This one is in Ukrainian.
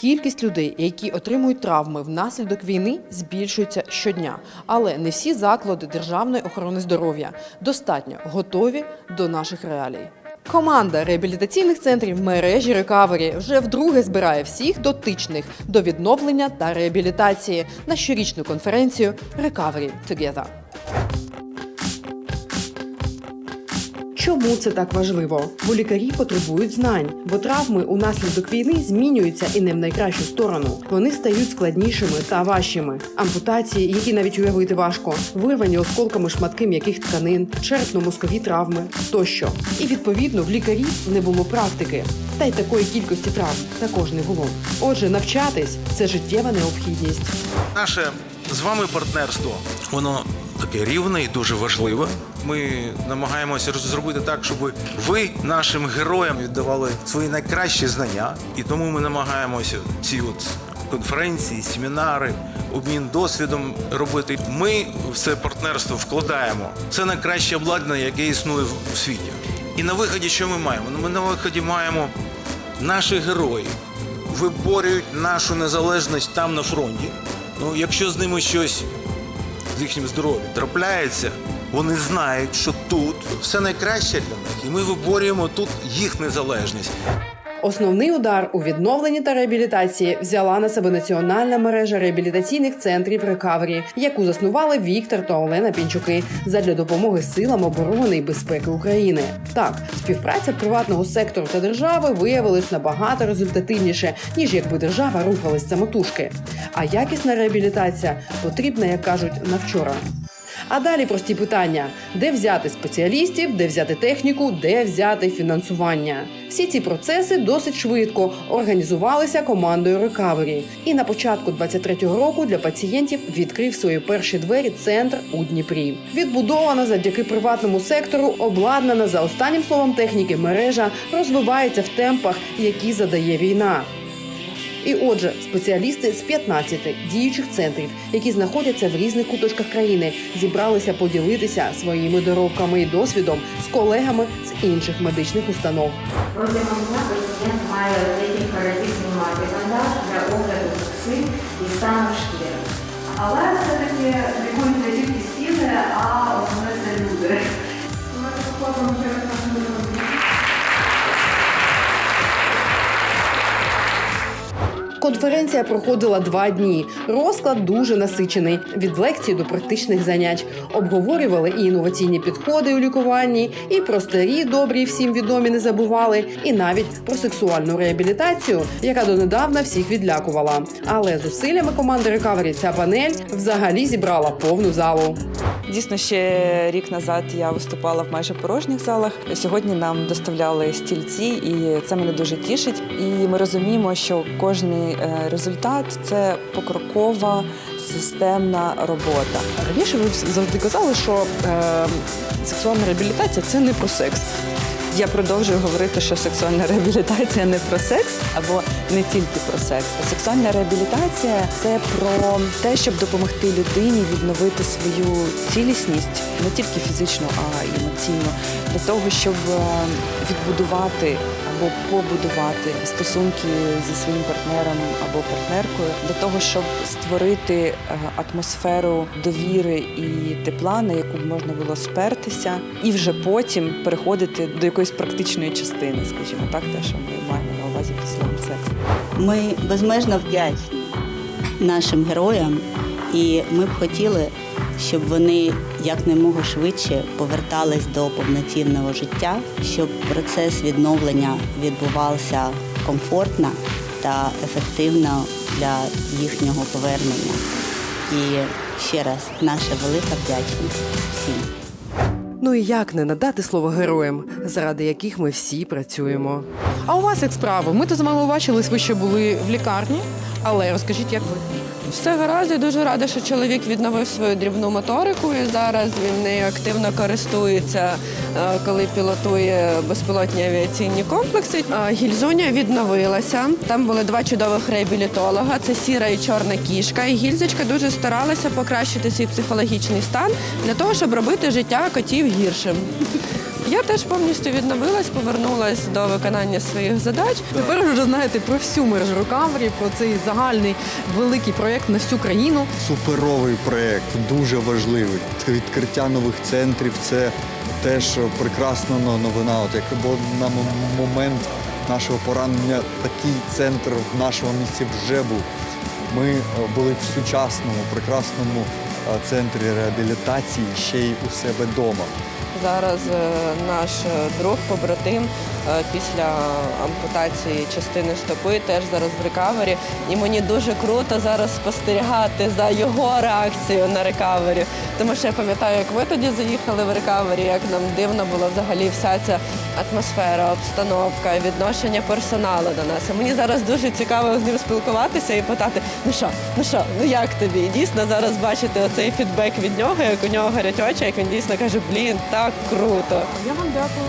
Кількість людей, які отримують травми внаслідок війни, збільшується щодня, але не всі заклади державної охорони здоров'я достатньо готові до наших реалій. Команда реабілітаційних центрів мережі Рекавері вже вдруге збирає всіх дотичних до відновлення та реабілітації на щорічну конференцію Recovery Together. Чому це так важливо? Бо лікарі потребують знань, бо травми унаслідок війни змінюються і не в найкращу сторону. Вони стають складнішими та важчими. Ампутації, які навіть уявити важко, вирвані осколками шматки м'яких тканин, черепно-мозкові травми тощо. І відповідно в лікарів не було практики. Та й такої кількості травм також не було. Отже, навчатись це життєва необхідність. Наше з вами партнерство, воно таке рівне і дуже важливе. Ми намагаємося зробити так, щоб ви нашим героям віддавали свої найкращі знання. І тому ми намагаємося ці от конференції, семінари, обмін досвідом робити. Ми в це партнерство вкладаємо. Це найкраще обладнання, яке існує в світі. І на виході, що ми маємо? Ну, Ми на виході маємо наші герої виборюють нашу незалежність там на фронті. Ну, якщо з ними щось з їхнім здоров'ям трапляється, вони знають, що тут все найкраще для них, і ми виборюємо тут їх незалежність. Основний удар у відновленні та реабілітації взяла на себе національна мережа реабілітаційних центрів рекавері, яку заснували Віктор та Олена Пінчуки задля допомоги силам оборони і безпеки України. Так, співпраця приватного сектору та держави виявилась набагато результативніше, ніж якби держава рухалась самотужки. А якісна реабілітація потрібна, як кажуть, на вчора. А далі прості питання: де взяти спеціалістів, де взяти техніку, де взяти фінансування. Всі ці процеси досить швидко організувалися командою Recovery. І на початку 23-го року для пацієнтів відкрив свої перші двері центр у Дніпрі. Відбудована завдяки приватному сектору, обладнана за останнім словом техніки мережа розвивається в темпах, які задає війна. І отже, спеціалісти з 15 діючих центрів, які знаходяться в різних куточках країни, зібралися поділитися своїми доробками і досвідом з колегами з інших медичних установ. Протягом дня пацієнт має декілька разів знімати бандаж для огляду токсин і стану шкіри. Але все-таки лікують не тільки стіни, а основне Конференція проходила два дні. Розклад дуже насичений від лекцій до практичних занять. Обговорювали і інноваційні підходи у лікуванні, і про старі добрі всім відомі не забували, і навіть про сексуальну реабілітацію, яка донедавна всіх відлякувала. Але зусиллями команди Recovery ця панель взагалі зібрала повну залу. Дійсно, ще рік назад я виступала в майже порожніх залах. Сьогодні нам доставляли стільці, і це мене дуже тішить. І ми розуміємо, що кожний е, результат це покрокова системна робота. Раніше ви завжди казали, що е, сексуальна реабілітація це не про секс. Я продовжую говорити, що сексуальна реабілітація не про секс або не тільки про секс. Сексуальна реабілітація це про те, щоб допомогти людині відновити свою цілісність не тільки фізично, а й емоційно, для того, щоб е, відбудувати або побудувати стосунки зі своїм партнером або партнеркою, для того, щоб створити е, атмосферу довіри і тепла, на яку б можна було спертися, і вже потім переходити до якоїсь практичної частини, скажімо так, те, що ми маємо на увазі під словом секс. Ми безмежно вдячні нашим героям, і ми б хотіли, щоб вони якнаймога швидше повертались до повноцінного життя, щоб процес відновлення відбувався комфортно та ефективно для їхнього повернення. І ще раз наша велика вдячність всім. Ну і як не надати слово героям, заради яких ми всі працюємо. А у вас як справи? Ми то з вами бачились, ви ще були в лікарні, але розкажіть, як ви? Все гаразд, я дуже рада, що чоловік відновив свою дрібну моторику і зараз він нею активно користується, е, коли пілотує безпілотні авіаційні комплекси. Е, Гільзуня відновилася. Там були два чудових реабілітолога. Це сіра і чорна кішка. І гільзочка дуже старалася покращити свій психологічний стан для того, щоб робити життя котів гіршим. Я теж повністю відновилась, повернулась до виконання своїх задач. Тепер ви вже знаєте про всю мережу рукаврі, про цей загальний великий проєкт на всю країну. Суперовий проєкт, дуже важливий. Відкриття нових центрів це теж прекрасна новина. От як бо на момент нашого поранення такий центр в нашому місті вже був. Ми е, були в сучасному, прекрасному е, центрі реабілітації ще й у себе вдома. Зараз е, наш е, друг, побратим е, після ампутації частини стопи теж зараз в рекавері. І мені дуже круто зараз спостерігати за його реакцією на рекавері. Тому що я пам'ятаю, як ви тоді заїхали в рекавері, як нам дивно було взагалі вся ця атмосфера, обстановка, відношення персоналу до нас. І мені зараз дуже цікаво з ним спілкуватися і питати: ну що, ну що, ну як тобі? І дійсно зараз бачити оцей фідбек від нього, як у нього гарять очі, як він дійсно каже, блін, так круто. Я вам дякую.